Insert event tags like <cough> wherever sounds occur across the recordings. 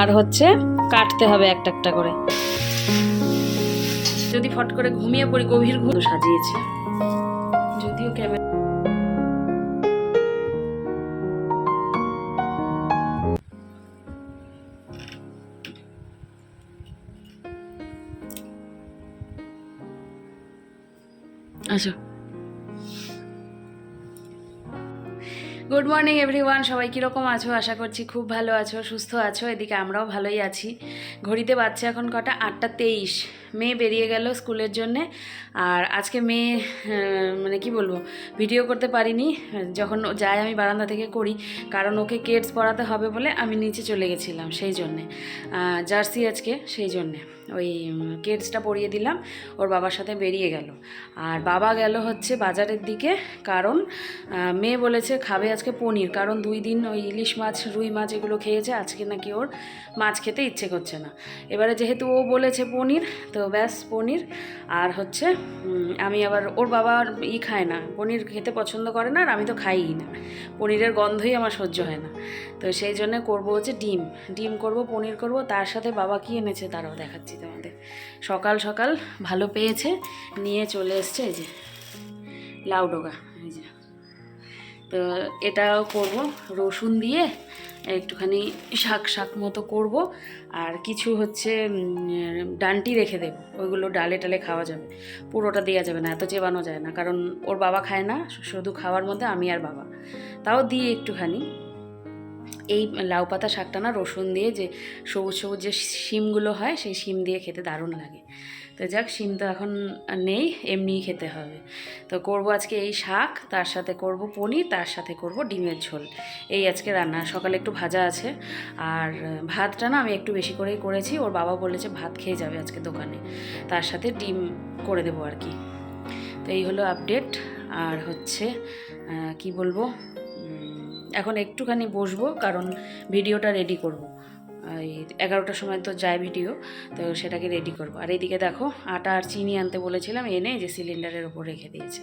আর হচ্ছে কাটতে হবে একটা একটা করে। যদি ফট করে ঘুমিয়ে পড়ি, গভীর ঘুম সাজিয়েছে। যদিও ক্যামেরা আসো। গুড মর্নিং এভরিওয়ান সবাই কীরকম আছো? আশা করছি খুব ভালো আছো, সুস্থ আছো। এদিকে আমরাও ভালোই আছি। ঘড়িতে বাচ্চা এখন কটা? আটটা তেইশ। মেয়ে বেরিয়ে গেল স্কুলের জন্যে। আর আজকে মেয়ে মানে কি বলব, ভিডিও করতে পারিনি। যখন যায় আমি বারান্দা থেকে করি, কারণ ওকে কেডস পড়াতে হবে বলে আমি নিচে চলে গেছিলাম সেই জন্যে। জার্সি আজকে সেই জন্যে। ওই কেডসটা পরিয়ে দিলাম, ওর বাবার সাথে বেরিয়ে গেল। আর বাবা গেল হচ্ছে বাজারের দিকে, কারণ মেয়ে বলেছে খাবে আজকে পনির, কারণ দুই দিন ওই ইলিশ মাছ, রুই মাছ এগুলো খেয়েছে, আজকে নাকি ওর মাছ খেতে ইচ্ছে করছে না। এবারে যেহেতু ও বলেছে পনির, তো ব্যাস পনির। আর হচ্ছে আমি আবার, ওর বাবা ই খায় না। পনির খেতে পছন্দ করে না আর আমি তো খাইই না। পনিরের গন্ধই আমার সহ্য হয় না। তো সেই জন্য করব হচ্ছে ডিম। ডিম করব, পনির করব। তার সাথে বাবা কি এনেছে তারাও দেখাচ্ছি তোমাদের। সকাল সকাল ভালো পেয়েছে, নিয়ে চলে এসছে এই যে লাউডোগা এই যে। তো এটাও করব, রসুন দিয়ে একটুখানি শাক শাক মতো করব, আর কিছু হচ্ছে ডান্টি রেখে দেবো, ওইগুলো ডালে টালে খাওয়া যাবে, পুরোটা দেওয়া যাবে না, এত চেবানো যায় না, কারণ ওর বাবা খায় না শুধু খাওয়ার মধ্যে আমি আর বাবা, তাও দিয়ে একটুখানি, এই লাউ পাতা শাকটা না রসুন দিয়ে যে সবুজ সবুজ যে শিমগুলো হয়, সেই শিম দিয়ে খেতে দারুণ লাগে তো যাক, শিম তো এখন নেই, এমনিই খেতে হবে। তো করব আজকে এই শাক, তার সাথে করব পনির, তার সাথে করব ডিমের ঝোল। এই আজকে রান্না, সকালে একটু ভাজা আছে। আর ভাতটা না আমি একটু বেশি করেই করেছি, ওর বাবা বলেছে ভাত খেয়ে যাবে আজকে দোকানে। তার সাথে ডিম করে দেবো আর কি। তো এই হলো আপডেট আর হচ্ছে কি বলব এখন একটুখানি বসবো, কারণ ভিডিওটা রেডি করব। এই এগারোটার সময় তো যায় ভিডিও, তো সেটাকে রেডি করব। আর এদিকে দেখো, আটা আর চিনি আনতে বলেছিলাম, এনে যে সিলিন্ডারের ওপর রেখে দিয়েছে।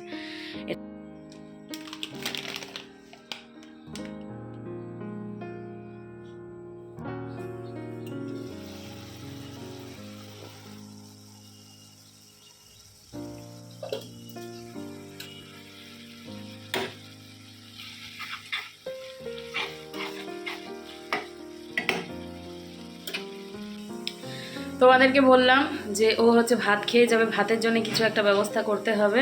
তোমাদেরকে বললাম যে ও হচ্ছে ভাত খেয়ে যাবে। ভাতের জন্য কিছু একটা ব্যবস্থা করতে হবে।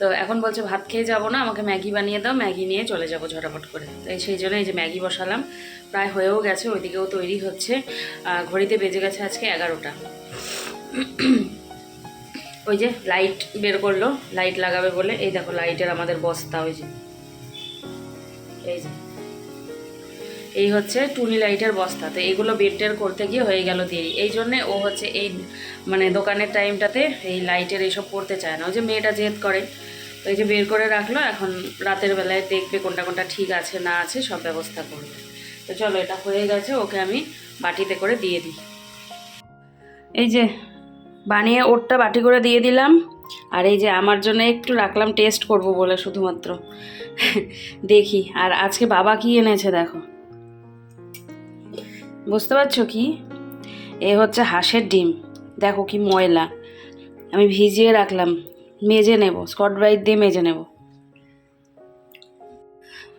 তো এখন বলছে, ভাত খেয়ে যাব না, আমাকে ম্যাগি বানিয়ে দাও, ম্যাগি নিয়ে চলে যাব ঝটাপট করে। তাই সেই জন্য এই যে ম্যাগি বসালাম, প্রায় হয়েও গেছে, ওইদিকেও তৈরি হচ্ছে। ঘড়িতে বেজে গেছে আজকে এগারোটা। ওই যে লাইট বের করল, লাইট লাগাবে বলে। এই দেখো, লাইটের আমাদের বস্তা ওই যে। এই যে। এই হচ্ছে টুনি লাইটের বস্তা। তো এইগুলো বেড টের করতে গিয়ে হয়ে গেল দেরি। এই জন্যে ও হচ্ছে এই মানে দোকানের টাইমটাতে এই লাইটের এইসব করতে চায় না। ওই যে মেয়েটা জেদ করে। তো এই যে বের করে রাখল, এখন রাতের বেলায় দেখবে কোনটা কোনটা ঠিক আছে, না আছে, সব ব্যবস্থা করবে। তো চলো, এটা হয়ে গেছে, ওকে আমি বাটিতে করে দিয়ে দিই। এই যে বানিয়ে ওরটা বাটি করে দিয়ে দিলাম। আর এই যে আমার জন্য একটু রাখলাম টেস্ট করব বলে শুধুমাত্র। <laughs> দেখি, আর আজকে বাবা কি এনেছে দেখো। বুঝতে পারছ কি? এ হচ্ছে হাঁসের ডিম। দেখো কি ময়লা। আমি ভিজিয়ে রাখলাম। মেজে নেব, স্কট ব্রাইট দিয়ে মেজে নেব।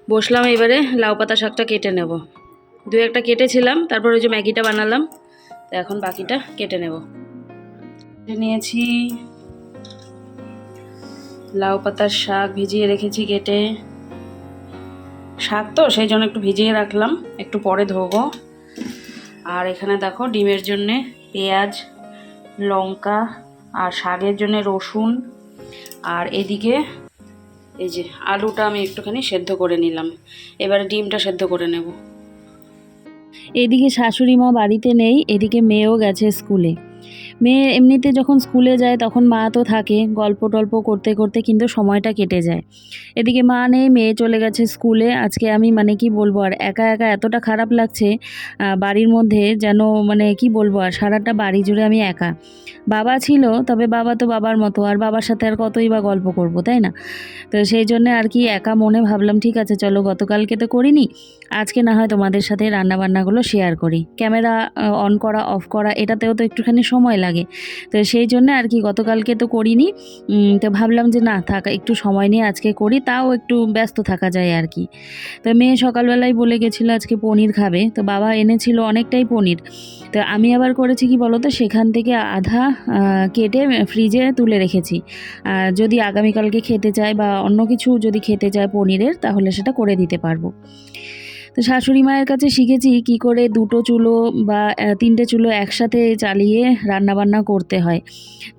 বসলাম এবারে, লাউ পাতা শাকটা কেটে নেব। দু একটা কেটেছিলাম, তারপর ওই যে ম্যাগিটা বানালাম। তো এখন বাকিটা কেটে নেব। নিয়েছি। লাউ পাতার শাক ভিজিয়ে রেখেছি কেটে। শাক তো, সেই জন্য একটু ভিজিয়ে রাখলাম। একটু পরে ধোবো। আর এখানে দেখো ডিমের জন্যে পেঁয়াজ, লঙ্কা আর শাকের জন্যে রসুন। আর এদিকে এই যে আলুটা আমি একটুখানি সেদ্ধ করে নিলাম। এবারে ডিমটা সেদ্ধ করে নেব। এদিকে শাশুড়ি মা বাড়িতে নেই, এদিকে মেয়েও গেছে স্কুলে। মেয়ে এমনিতে যখন স্কুলে যায় তখন মা তো থাকে, গল্প টল্প করতে করতে কিন্তু সময়টা কেটে যায়। এদিকে মা নেই, মেয়ে চলে গেছে স্কুলে। আজকে আমি মানে কি বলব, আর একা একা এতটা খারাপ লাগছে বাড়ির মধ্যে যেন মানে কি বলব, আর সারাটা বাড়ি জুড়ে আমি একা। বাবা ছিল, তবে বাবা তো বাবার মতো, আর বাবার সাথে আর কতই বা গল্প করব, তাই না? তো সেই জন্য আর কি একা মনে ভাবলাম, ঠিক আছে, চলো গতকালকে তো করিনি, আজকে না হয় তোমাদের সাথে রান্নাবান্নাগুলো শেয়ার করি। ক্যামেরা অন করা অফ করা, এটাতেও তো একটুখানি সময় লাগে। তো সেই জন্য আর কি গতকালকে তো করিনি। তো ভাবলাম যে না, থাকা, একটু সময় নিয়ে আজকে করি, তাও একটু ব্যস্ত থাকা যায় আর কি। তো মেয়ে সকালবেলায় বলে গেছিল আজকে পনির খাবে। তো বাবা এনেছিল অনেকটাই পনির। তো আমি আবার করেছি কি বলো তো সেখান থেকে আধা কেটে ফ্রিজে তুলে রেখেছি। আর যদি আগামীকালকে খেতে চায় বা অন্য কিছু যদি খেতে চায় পনিরের, তাহলে সেটা করে দিতে পারব। তো শাশুড়ি মায়ের কাছে শিখেছি কি করে দুটো চুলো বা তিনটে চুলো একসাথে চালিয়ে রান্নাবান্না করতে হয়।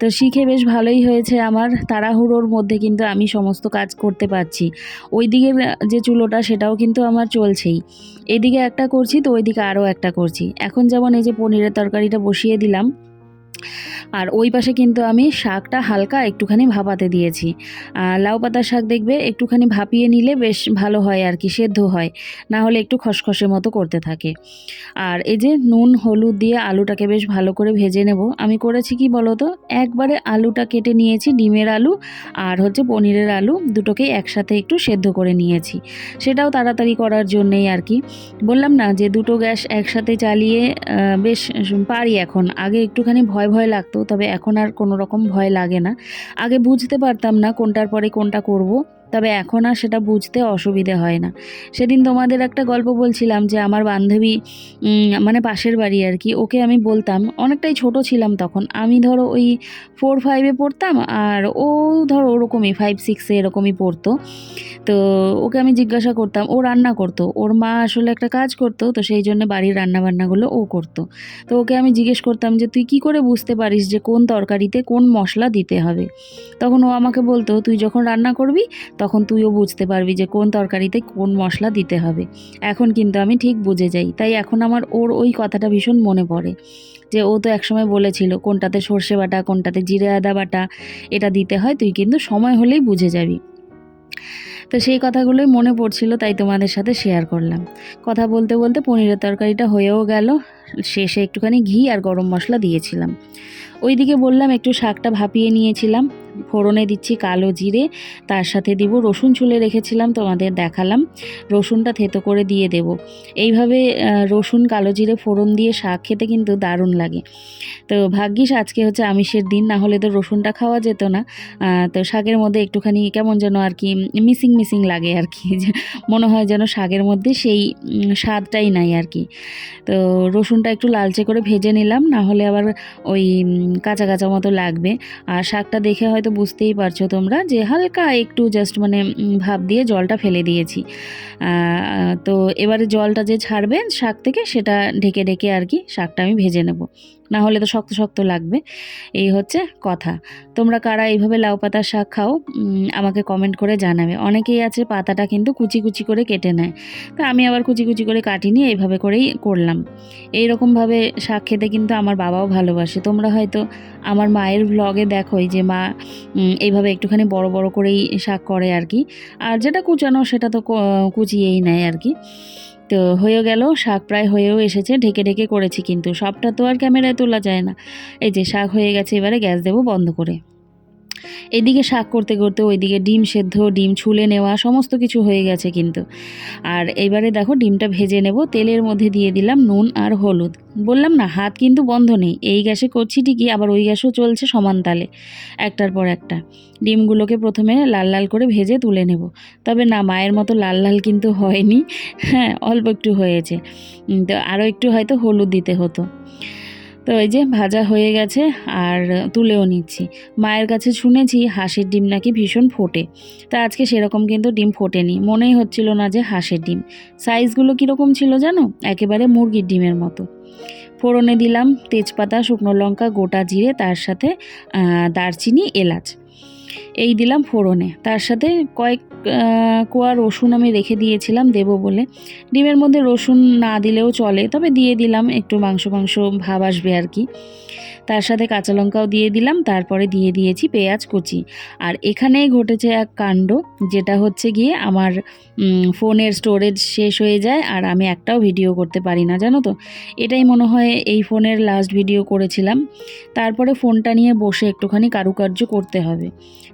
তো শিখে বেশ ভালোই হয়েছে আমার। তাড়াহুড়োর মধ্যে কিন্তু আমি সমস্ত কাজ করতে পারছি। ওই দিকের যে চুলোটা সেটাও কিন্তু আমার চলছেই। এদিকে একটা করছি, তো ওইদিকে আরও একটা করছি। এখন যেমন এই যে পনিরের তরকারিটা বসিয়ে দিলাম আর ওই পাশে কিন্তু আমি শাকটা হালকা একটুখানি ভাপাতে দিয়েছি। লাউ পাতার শাক দেখবে, একটুখানি ভাপিয়ে নিলে বেশ ভালো হয় আর কি, সেদ্ধ হয়। না হলে একটু খসখসে মতো করতে থাকে। আর এই যে নুন, হলুদ দিয়ে আলুটাকে বেশ ভালো করে ভেজে নেব। আমি করেছি কি বলো তো একবারে আলুটা কেটে নিয়েছি, ডিমের আলু আর হচ্ছে পনিরের আলু দুটোকেই একসাথে একটু সেদ্ধ করে নিয়েছি। সেটাও তাড়াতাড়ি করার জন্যেই আর কি। বললাম না যে দুটো গ্যাস একসাথে চালিয়ে বেশ, পারি এখন। আগে একটুখানি ভয় ভয় ভয় লাগতো, তবে এখন আর কোনো রকম ভয় লাগে না। আগে বুঝতে পারতাম না কোনটার পরে কোনটা করব। তবে এখন আর সেটা বুঝতে অসুবিধে হয় না। সেদিন তোমাদের একটা গল্প বলছিলাম যে আমার বান্ধবী মানে পাশের বাড়ি আর কি, ওকে আমি বলতাম, অনেকটাই ছোট ছিলাম তখন, আমি ধরো ওই ফোর ফাইভে পড়তাম আর ও ধরো ওরকমই ফাইভ সিক্সে এরকমই পড়তো। তো ওকে আমি জিজ্ঞাসা করতাম, ও রান্না করতো, ওর মা আসলে একটা কাজ করতো, তো সেই জন্য বাড়ির রান্নাবান্নাগুলো ও করতো। তো ওকে আমি জিজ্ঞেস করতাম যে, তুই কি করে বুঝতে পারিস যে কোন তরকারিতে কোন মশলা দিতে হবে? তখন ও আমাকে বলতো, তুই যখন রান্না করবি তখন তুইও বুঝতে পারবি যে কোন তরকারিতে কোন মশলা দিতে হবে। এখন কিন্তু আমি ঠিক বুঝে যাই, তাই এখন আমার ওর ওই কথাটা ভীষণ মনে পড়ে যে ও তো একসময় বলেছিল, কোনটাতে সর্ষে বাটা, কোনটাতে জিরে আদা বাটা, এটা দিতে হয়, তুই কিন্তু সময় হলেই বুঝে যাবি। তো সেই কথাগুলোই মনে পড়ছিল, তাই তোমাদের সাথে শেয়ার করলাম। কথা বলতে বলতে পনিরের তরকারিটা হয়েও গেল, শেষে একটুখানি ঘি আর গরম মশলা দিয়েছিলাম। ওইদিকে বললাম, একটু শাকটা ভাপিয়ে নিয়েছিলাম। ফোড়নে দিচ্ছি কালো জিরে, তার সাথে দিব রসুন ছুলে রেখেছিলাম, তোমাদের দেখালাম। রসুনটা থেতো করে দিয়ে দেব। এইভাবে রসুন, কালো জিরে, ফোড়ন দিয়ে শাক খেতে কিন্তু দারুণ লাগে। তো ভাগ্যিস আজকে হচ্ছে আমিষের দিন, না হলে তো রসুনটা খাওয়া যেত না। তো শাকের মধ্যে একটুখানি কেমন যেন আর কি, মিসিং মিসিং লাগে আর কি। মনে হয় যেন শাকের মধ্যে সেই স্বাদটাই নাই আর কি। তো রসুনটা একটু লালচে করে ভেজে নিলাম, না হলে আবার ওই কাঁচা কাঁচা মতো লাগবে। আর শাকটা দেখে হয়তো বুঝতেই পারছ তোমরা যে হালকা একটু জাস্ট মানে ভাব দিয়ে জলটা ফেলে দিয়েছি। তো এবারে জলটা যে ছাড়বে শাক থেকে সেটা ঢেকে ঢেকে আর কি শাকটা আমি ভেজে নেব। না হলে তো শক্ত শক্ত লাগবে। এই হচ্ছে কথা। তোমরা কারা এইভাবে লাউ পাতার শাক খাও আমাকে কমেন্ট করে জানাবে। অনেকেই আছে পাতাটা কিন্তু কুচি কুচি করে কেটে নেয়। তা আমি আবার কুচি কুচি করে কাটিনি, এইভাবে করেই করলাম। এই রকমভাবে শাক খেতে কিন্তু আমার বাবাও ভালোবাসে। তোমরা হয়তো আমার মায়ের ভ্লগে দেখোই যে মা এইভাবে একটুখানি বড় বড় করেই শাক করে আর কি। আর যেটা কুচানো সেটা তো কুচিয়েই নেয় আর কি। তো হয়ে গেল, শাক প্রায় হয়েও এসেছে, ঢেকে ঢেকে করেছি কিন্তু, সবটা তো আর ক্যামেরায় তোলা যায় না। এই যে শাক হয়ে গেছে, এবারে গ্যাস দেবো বন্ধ করে। এদিকে শাক করতে করতে ওইদিকে ডিম সেদ্ধ, ডিম ছুলে নেওয়া, সমস্ত কিছু হয়ে গেছে কিন্তু। আর এবারে দেখো ডিমটা ভেজে নেব, তেলের মধ্যে দিয়ে দিলাম নুন আর হলুদ। বললাম না, হাত কিন্তু বন্ধ নেই, এই গ্যাসে করছি ঠিকই, আবার ওই গ্যাসও চলছে সমান তালে, একটার পর একটা। ডিমগুলোকে প্রথমে লাল লাল করে ভেজে তুলে নেব। তবে না, মায়ের মতো লাল লাল কিন্তু হয়নি হ্যাঁ অল্প একটু হয়েছে। তো আরও একটু হয়তো হলুদ দিতে হতো। তো এই যে ভাজা হয়ে গেছে আর তুলেও নিচ্ছি। মায়ের কাছে শুনেছি হাঁসের ডিম নাকি ভীষণ ফোটে। তা আজকে সেরকম কিন্তু ডিম ফোটেনি। মনেই হচ্ছিল না যে হাঁসের ডিম। সাইজগুলো কীরকম ছিল জানো? একেবারে মুরগির ডিমের মতো। ফোড়নে দিলাম তেজপাতা, শুকনো লঙ্কা, গোটা জিরে, তার সাথে দারচিনি, এলাচ। এই দিলাম ফোড়নে। তার সাথে কয়েক কোয়া রসুন আমি রেখে দিয়েছিলাম, দেব বলে। ডিমের মধ্যে রসুন না দিলেও চলে, তবে দিয়ে দিলাম, একটু মাংস মাংস ভাব আসবে আর কি। তার সাথে কাঁচা লঙ্কাও দিয়ে দিলাম, তারপরে দিয়ে দিয়েছি পেঁয়াজ কুচি। আর এখানেই ঘটেছে এক কাণ্ড, যেটা হচ্ছে গিয়ে আমার ফোনের স্টোরেজ শেষ হয়ে যায় আর আমি একটাও ভিডিও করতে পারি না, জানো তো? এটাই মনে হয় এই ফোনের লাস্ট ভিডিও করেছিলাম। তারপরে ফোনটা নিয়ে বসে একটুখানি কারুকার্য করতে হবে।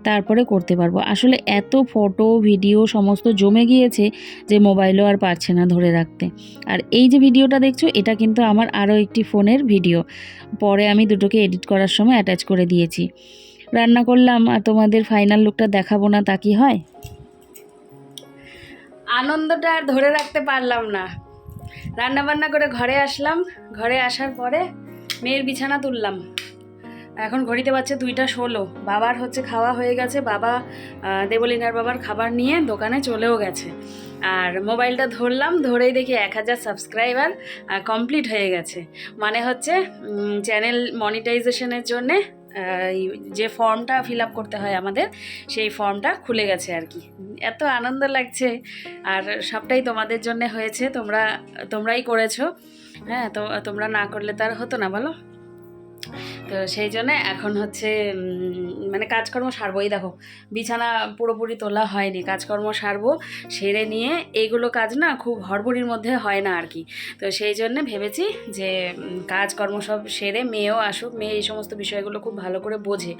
তারপরে করতে পারব। আসলে এত ফটো ভিডিও সমস্ত জমে গিয়েছে যে মোবাইলও আর পারছে না ধরে রাখতে। আর এই যে ভিডিওটা দেখছ, এটা কিন্তু আমার আরও একটি ফোনের ভিডিও পরে আমি দুটোকে এডিট করার সময় অ্যাটাচ করে দিয়েছি। রান্না করলাম, আর তোমাদের ফাইনাল লুকটা দেখাবো না, তা কি হয়? আনন্দটা আর ধরে রাখতে পারলাম না। রান্না বান্না করে ঘরে আসলাম, ঘরে আসার পরে মেয়ের বিছানা তুললাম। এখন ঘড়িতে পাচ্ছে দুইটা ষোলো। বাবার হচ্ছে খাওয়া হয়ে গেছে। বাবা দেবলিনার বাবার খাবার নিয়ে দোকানে চলেও গেছে। আর মোবাইলটা ধরলাম, ধরেই দেখি এক হাজার সাবস্ক্রাইবার কমপ্লিট হয়ে গেছে। মানে হচ্ছে চ্যানেল মনিটাইজেশনের জন্যে যে ফর্মটা ফিল আপ করতে হয় আমাদের, সেই ফর্মটা খুলে গেছে আর কি। এত আনন্দ লাগছে। আর সবটাই তোমাদের জন্য হয়েছে। তোমরা, তোমরাই করেছ। হ্যাঁ তো, তোমরা না করলে তার হতো না, বলো? তো সেই জন্যে এখন হচ্ছে মানে কাজকর্ম সারবো এই দেখো, বিছানা পুরোপুরি তোলা হয়নি, কাজকর্ম সারবো, সেরে নিয়ে এইগুলো কাজ না খুব হড়বড়ির মধ্যে হয় না আর কি। তো সেই জন্যে ভেবেছি যে কাজকর্ম সব সেরে মেয়েও আসুক, মেয়ে এই সমস্ত বিষয়গুলো খুব ভালো করে বোঝে।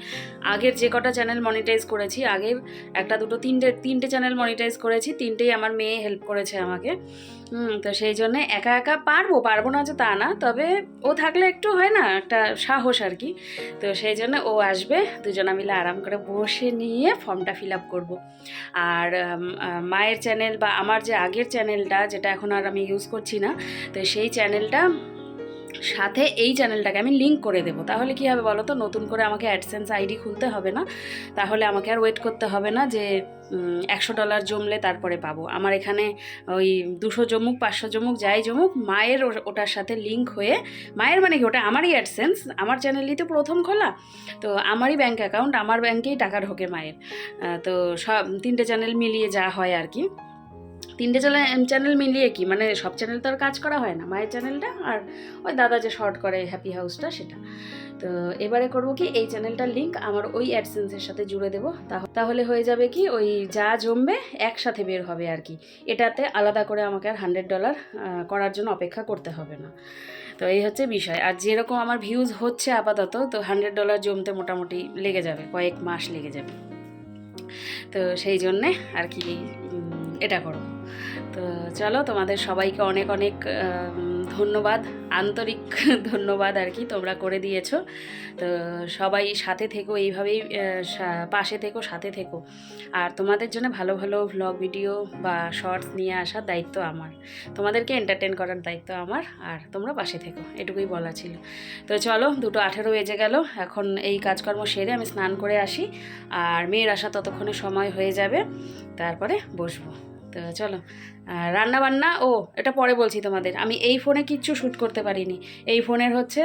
আগের যে কটা চ্যানেল মনিটাইজ করেছি, আগের একটা দুটো, তিনটে তিনটে চ্যানেল মনিটাইজ করেছি, তিনটেই আমার মেয়ে হেল্প করেছে আমাকে। হুম, তো সেই জন্য একা একা পারব পারব না যে তা না, তবে ও থাকলে একটু হয় না, একটা সাহস আর কি। তো সেই জন্য ও আসবে, দুজনা মিলে আরাম করে বসে নিয়ে ফর্মটা ফিল আপ করব। আর মায়ের চ্যানেল বা আমার যে আগের চ্যানেলটা যেটা এখন আর আমি ইউজ করছি না, তো সেই চ্যানেলটা সাথে এই চ্যানেলটাকে আমি লিঙ্ক করে দেবো। তাহলে কি হবে বলো তো নতুন করে আমাকে অ্যাডসেন্স আইডি খুলতে হবে না? তাহলে আমাকে আর ওয়েট করতে হবে না যে একশো ডলার জমলে তারপরে পাবো। আমার এখানে ওই দুশো জমুক, পাঁচশো জমুক, যাই জমুক, মায়ের ওটার সাথে লিঙ্ক হয়ে, মায়ের মানে কি? ওটা আমারই অ্যাডসেন্স আমার চ্যানেলই তো প্রথম খোলা। তো আমারই ব্যাঙ্ক অ্যাকাউন্ট আমার ব্যাঙ্কেই টাকা ঢোকে মায়ের। তো সব তিনটে চ্যানেল মিলিয়ে যা হয় আর কি। তিনটে চ্যানেল চ্যানেল মিলিয়ে কি? মানে সব চ্যানেল তো আর কাজ করা হয় না, মায়ের চ্যানেলটা আর ওই দাদা যে শর্ট করে হ্যাপি হাউসটা সেটা। তো এবারে করব কি, এই চ্যানেলটার লিংক আমার ওই অ্যাডসেন্সের সাথে জুড়ে দেবো। তাহ- তাহলে হয়ে যাবে কি, ওই যা জমবে একসাথে বের হবে আর কি। এটাতে আলাদা করে আমাকে আর হান্ড্রেড ডলার করার জন্য অপেক্ষা করতে হবে না। তো এই হচ্ছে বিষয়। আর যেরকম আমার ভিউজ হচ্ছে আপাতত, তো হান্ড্রেড ডলার জমতে মোটামুটি লেগে যাবে, কয়েক মাস লেগে যাবে। তো সেই জন্যে আর কি এটা করো তো চলো, তোমাদের সবাইকে অনেক অনেক ধন্যবাদ, আন্তরিক <laughs> ধন্যবাদ আর কি তোমরা করে দিয়েছ। তো সবাই সাথে থেকো, এইভাবেই পাশে থেকো, সাথে থেকো। আর তোমাদের জন্য ভালো ভালো ভ্লগ ভিডিও বা শর্টস নিয়ে আসার দায়িত্ব আমার। তোমাদেরকে এন্টারটেন করার দায়িত্ব আমার, আর তোমরা পাশে থেকো, এটুকুই বলা ছিল। তো চলো, দুটো আঠেরো বেজে গেল, এখন এই কাজকর্ম সেরে আমি স্নান করে আসি, আর মেয়ের আসা ততক্ষণে সময় হয়ে যাবে, তারপরে বসবো। তো চলো। আর রান্না বান্না ও, এটা পরে বলছি তোমাদের। আমি এই ফোনে কিচ্ছু শ্যুট করতে পারিনি। এই ফোনের হচ্ছে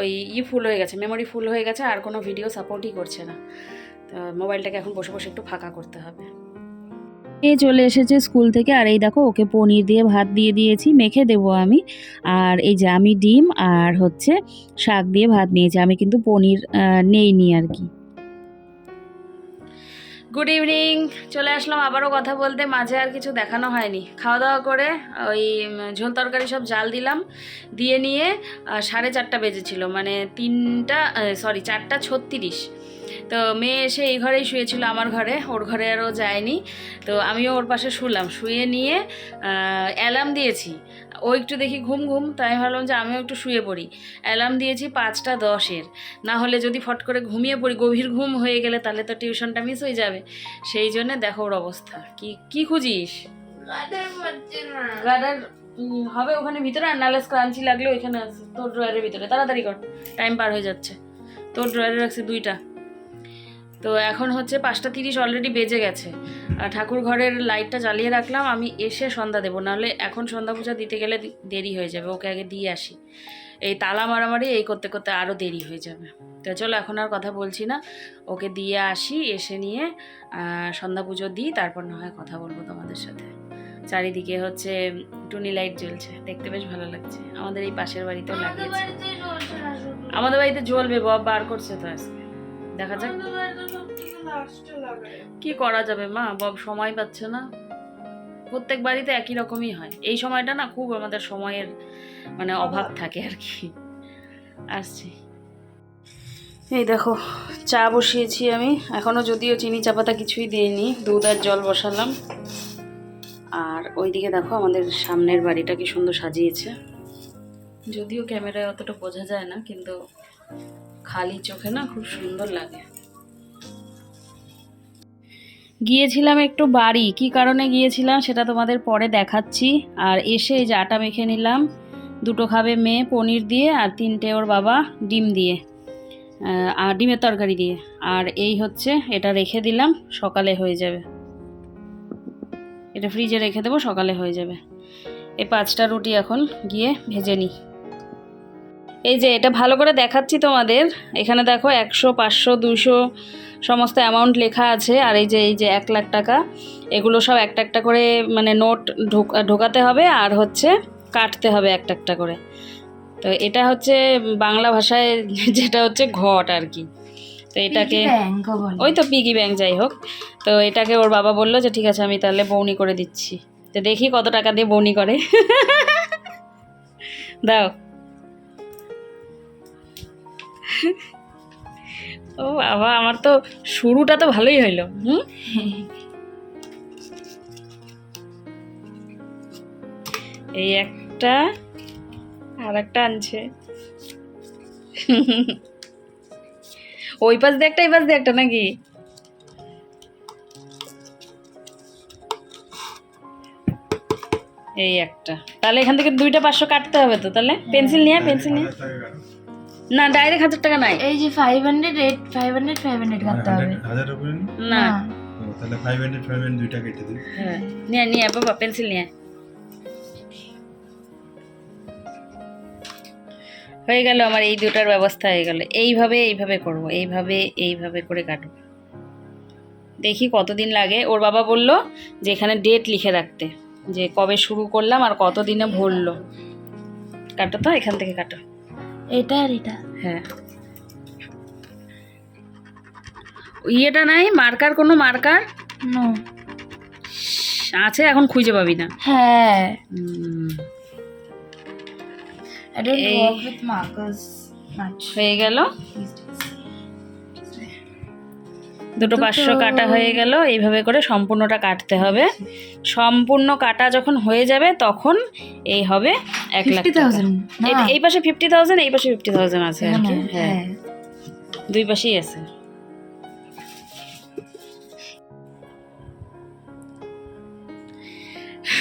ওই ই ফুল হয়ে গেছে মেমোরি ফুল হয়ে গেছে, আর কোনো ভিডিও সাপোর্টই করছে না। তো মোবাইলটাকে এখন বসে বসে একটু ফাঁকা করতে হবে। এ চলে এসেছে স্কুল থেকে, আর এই দেখো, ওকে পনির দিয়ে ভাত দিয়ে দিয়েছি, মেখে দেবো আমি। আর এই যে আমি ডিম, আর হচ্ছে শাক দিয়ে ভাত নিয়েছি। আমি কিন্তু পনির নেইনি আর কি। গুড ইভিনিং চলে আসলাম আবারও কথা বলতে। মাঝে আর কিছু দেখানো হয়নি। খাওয়া দাওয়া করে, ওই ঝোল তরকারি সব জাল দিলাম, দিয়ে নিয়ে সাড়ে চারটা বেজেছিল। মানে তিনটা সরি চারটা ছত্রিশ। তো মেয়ে এসে এই ঘরেই শুয়েছিল আমার ঘরে। ওর ঘরে আরও যায়নি। তো আমিও ওর পাশে শুলাম। শুয়ে নিয়ে অ্যালার্ম দিয়েছি। ও একটু দেখি ঘুম ঘুম তাই ভাবলাম যে আমিও একটু শুয়ে পড়ি। অ্যালার্ম দিয়েছি পাঁচটা দশের। না হলে যদি ফট করে ঘুমিয়ে পড়ি গভীর ঘুম হয়ে গেলে তাহলে তো টিউশনটা মিস হয়ে যাবে। সেই জন্য দেখো ওর অবস্থা। কি কি খুঁজিস? হবে ওখানে ভিতরে আর নালে ক্রাঞ্চি লাগলে ওইখানে আছে। তোর ড্রয়ারের ভিতরে। তাড়াতাড়ি কর টাইম পার হয়ে যাচ্ছে। তোর ড্রয়ারে রাখছি দুইটা। তো এখন হচ্ছে পাঁচটা তিরিশ অলরেডি বেজে গেছে। আর ঠাকুর ঘরের লাইটটা জ্বালিয়ে রাখলাম আমি এসে সন্ধ্যা দেবো। নাহলে এখন সন্ধ্যা পূজা দিতে গেলে দেরি হয়ে যাবে ওকে আগে দিয়ে আসি। এই তালা মারামারি এই করতে করতে আরও দেরি হয়ে যাবে। তো চলো এখন আর কথা বলছি না। ওকে দিয়ে আসি এসে নিয়ে সন্ধ্যা পুজো দিই তারপর না হয় কথা বলব তোমাদের সাথে। চারিদিকে হচ্ছে টুনি লাইট জ্বলছে দেখতে বেশ ভালো লাগছে। আমাদের এই পাশের বাড়িতেও লাগিয়েছে। আমাদের বাড়িতে জ্বলবে বব বার করছে তো আজকে। দেখা যাক। কি করা যাবে, মা? বব, সময় পাচ্ছে না। প্রত্যেক বাড়িতে একই রকমই হয়। এই সময়টা না খুব আমাদের সময়ের মানে অভাব থাকে আর কি। আসছি। এই দেখো, চা বসিয়েছি আমি। এখনও যদিও চিনি চা পাতা কিছুই দিইনি। দুধ আর জল বসালাম। আর ওইদিকে দেখো, আমাদের সামনের বাড়িটা কি সুন্দর সাজিয়েছে। যদিও ক্যামেরায় অতটা বোঝা যায় না, কিন্তু খালি চোখে না খুব সুন্দর লাগে। গিয়েছিলাম একটু বাড়ি। কি কারণে গিয়েছিলাম সেটা তোমাদের পরে দেখাচ্ছি। আর এসে এই যে আটা মেখে নিলাম। দুটো খাবে মেয়ে পনির দিয়ে আর তিনটে ওর বাবা ডিম দিয়ে আর ডিমের তরকারি দিয়ে। আর এই হচ্ছে, এটা রেখে দিলাম, সকালে হয়ে যাবে। এটা ফ্রিজে রেখে দেবো, সকালে হয়ে যাবে। এই পাঁচটা রুটি এখন গিয়ে ভেজে নিই। এই যে, এটা ভালো করে দেখাচ্ছি তোমাদের। এখানে দেখো একশো, পাঁচশো, দুশো সমস্ত অ্যামাউন্ট লেখা আছে আর এই যে এই যে এক লাখ টাকা এগুলো সব একটা একটা করে মানে নোট ঢোক- ঢোকাতে হবে আর হচ্ছে কাটতে হবে একটা একটা করে। তো এটা হচ্ছে বাংলা ভাষায় <laughs> যেটা হচ্ছে ঘট আর কি। তো এটাকে ওই তো পিগি ব্যাংক যাই হোক। তো এটাকে ওর বাবা বলল যে ঠিক আছে আমি তাহলে বৌনি করে দিচ্ছি। তো দেখি কত টাকা দিয়ে বৌনি করে। <laughs> দাও। ও বাবা, আমার তো শুরুটা তো ভালোই হইল, হুম? এই একটা, আর একটা আনছে। ওই পাশ দিয়ে একটা, এই পাশ দিয়ে একটা নাকি? এই একটা। তাহলে এখান থেকে দুইটা পাঁচশো কাটতে হবে তো, তাহলে? পেন্সিল নিয়ে পেন্সিল নিয়ে। না ডাইরেক্ট হাজার টাকা নাই। এই যে five hundred eight five hundred five hundred কাটতে হবে। হাজার উপরে না? তাহলে ফাইভ হান্ড্রেড ফাইভ হান্ড্রেড দুইটা কেটে দিই হ্যাঁ নিয়ে নিয়ে বাবা পেন্সিল নিয়ে। হয়ে গেল আমার এই দুটার ব্যবস্থা হয়ে গেল। এইভাবে এইভাবে করব এইভাবে এইভাবে করে কাটবো। দেখি কতদিন লাগে। ওর বাবা বলল যে এখানে ডেট লিখে রাখতে যে কবে শুরু করলাম আর কত দিনে ভরলো। কাটো তো এখান থেকে কাটো। এটা আর এটা। হ্যাঁ। ইয়েটা নাই? মার্কার কোনো মার্কার? নো আছে এখন খুঁজে পাবি না। হ্যাঁ। হুম, I দুটো পাঁচশো কাটা হয়ে গেল এইভাবে করে সম্পূর্ণটা কাটতে হবে। সম্পূর্ণ কাটা যখন হয়ে যাবে তখন এই হবে এক লাখ এই পাশে ফিফটি থাউজেন্ড এই পাশে ফিফটি থাউজেন্ড আছে আর কি হ্যাঁ। হ্যাঁ। দুই পাশেই আছে।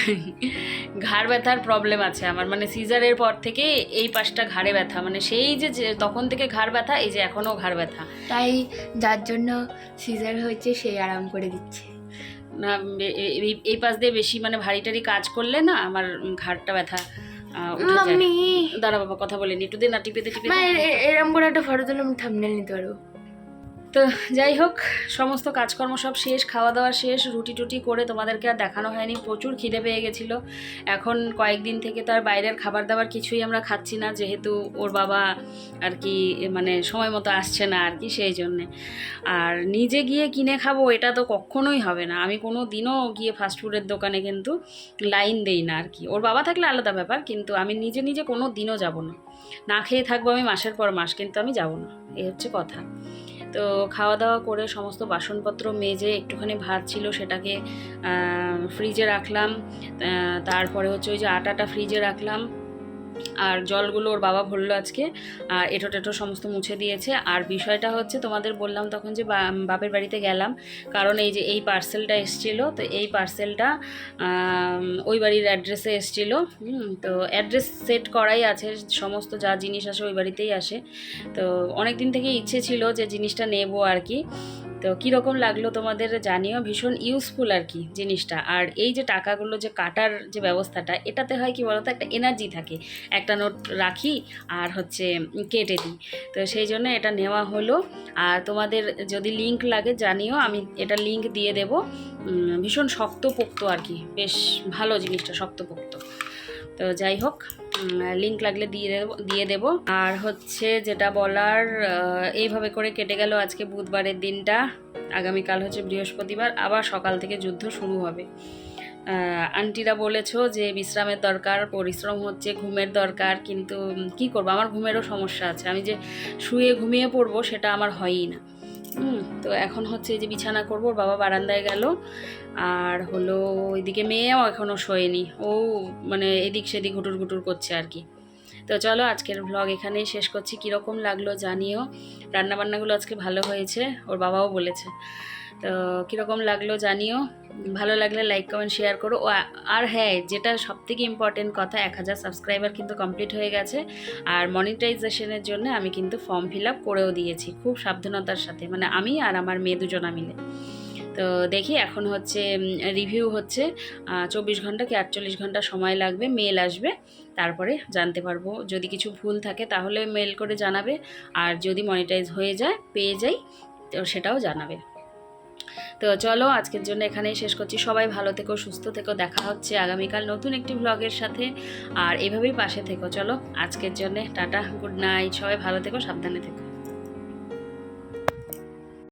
<laughs> ঘাড় ব্যথার প্রবলেম আছে আমার। মানে সিজারের পর থেকে এই পাশটা ঘাড়ে ব্যথা। মানে সেই যে তখন থেকে ঘাড় ব্যথা এই যে এখনও ঘাড় ব্যথা। তাই যার জন্য সিজার হয়েছে সেই আরাম করে দিচ্ছে। না এই- পাশ দিয়ে বেশি মানে ভারী টারি কাজ করলে না আমার ঘাড়টা ব্যথা দাঁড়া বাবা কথা বলিনি। একটু দিন না টিপেতে টিপে দে। মা এ- এ- এরম করে একটা ফটো তুলে আমি থামনেল নিতে পারব। তো যাই হোক, সমস্ত কাজকর্ম সব শেষ, খাওয়া দাওয়া শেষ, রুটি টুটি করে তোমাদেরকে আর দেখানো হয়নি, প্রচুর খিদে পেয়ে গেছিল। এখন কয়েকদিন থেকে তো আর বাইরের খাবার দাবার কিছুই আমরা খাচ্ছি না, যেহেতু ওর বাবা আর কি মানে সময় মতো আসছে না আর কি সেই জন্যে। আর নিজে গিয়ে কিনে খাব, এটা তো কখনোই হবে না। আমি কোনো দিনও গিয়ে ফাস্টফুডের দোকানে কিন্তু লাইন দেই না আর কি। ওর বাবা থাকলে আলাদা ব্যাপার, কিন্তু আমি নিজে নিজে কোনো দিনও যাব না। না খেয়ে থাকব আমি মাসের পর মাস, কিন্তু আমি যাব না। এই হচ্ছে কথা। তো খাওয়া দাওয়া করে সমস্ত বাসনপত্র মেজে একটুখানি ভাত ছিল সেটাকে ফ্রিজে রাখলাম। তারপরে হচ্ছে ওই যে আটাটা ফ্রিজে রাখলাম। আর জলগুলো ওর বাবা ভরলো আজকে, আর এটো টেটো সমস্ত মুছে দিয়েছে। আর বিষয়টা হচ্ছে, তোমাদের বললাম তখন যে বাপের বাড়িতে গেলাম, কারণ এই যে এই পার্সেলটা এসছিলো, তো এই পার্সেলটা ওই বাড়ির অ্যাড্রেসে এসছিলো তো অ্যাড্রেস সেট করাই আছে, সমস্ত যা জিনিস আসে ওই বাড়িতেই আসে। তো অনেক দিন থেকে ইচ্ছে ছিল যে জিনিসটা নেব আর কি। তো কীরকম লাগল তোমাদের জানিও, ভীষণ ইউজফুল আর কি জিনিসটা। আর এই যে টাকাগুলো যে কাটার যে ব্যবস্থাটা, এটাতে হয় কি বলতো, একটা এনার্জি থাকে। একটা নোট রাখি আর হচ্ছে কেটে দিই। তো সেই জন্য এটা নেওয়া হলো। আর তোমাদের যদি লিংক লাগে জানিও, আমি এটা লিংক দিয়ে দেব। ভীষণ শক্তপোক্ত আর কি, বেশ ভালো জিনিসটা, শক্তপোক্ত। তো যাই হোক লিঙ্ক লাগলে দিয়ে দেবো, দিয়ে দেব। আর হচ্ছে যেটা বলার এইভাবে করে কেটে গেল আজকে বুধবারের দিনটা। আগামীকাল হচ্ছে বৃহস্পতিবার, আবার সকাল থেকে যুদ্ধ শুরু হবে। আন্টিরা বলেছ যে বিশ্রামের দরকার, পরিশ্রম হচ্ছে, ঘুমের দরকার, কিন্তু কি করব? আমার ঘুমেরও সমস্যা আছে। আমি যে শুয়ে ঘুমিয়ে পড়ব, সেটা আমার হয়ই না। তো এখন হচ্ছে যে বিছানা করব বাবা বারান্দায় গেল। আর হলো ওইদিকে মেয়েও এখনও শোয়নি। ও মানে এদিক সেদিক ঘুটুর ঘুটুর করছে আর কি। তো চলো, আজকের ভ্লগ এখানেই শেষ করছি। কীরকম লাগল জানিও। রান্নাবান্নাগুলো আজকে ভালো হয়েছে, ওর বাবাও বলেছে। তো কীরকম লাগল জানিও। ভালো লাগলে লাইক কমেন্ট শেয়ার করো। আর হ্যাঁ যেটা সবথেকে ইম্পর্টেন্ট কথা, এক হাজার সাবস্ক্রাইবার কিন্তু কমপ্লিট হয়ে গেছে। আর মনিটাইজেশনের জন্য আমি কিন্তু ফর্ম ফিল আপ করেও দিয়েছি, খুব সাবধানতার সাথে। মানে আমি আর আমার মেয়ে দুজনা মিলে। তো দেখি এখন হচ্ছে রিভিউ হচ্ছে। চব্বিশ ঘণ্টা কি আটচল্লিশ ঘণ্টা সময় লাগবে মেল আসবে। তারপরে জানতে পারব। যদি কিছু ভুল থাকে তাহলে মেল করে জানাবে। আর যদি মনিটাইজ হয়ে যায়, পেয়ে যাই, তো সেটাও জানাবে। তো চলো আজকের জন্য এখানেই শেষ করছি। সবাই ভালো থেকো, সুস্থ থেকো। দেখা হচ্ছে আগামীকাল নতুন একটি ব্লগের সাথে। আর এভাবেই পাশে থেকো। চলো আজকের জন্য টাটা, গুড নাইট। সবাই ভালো থেকো, সাবধানে থেকো।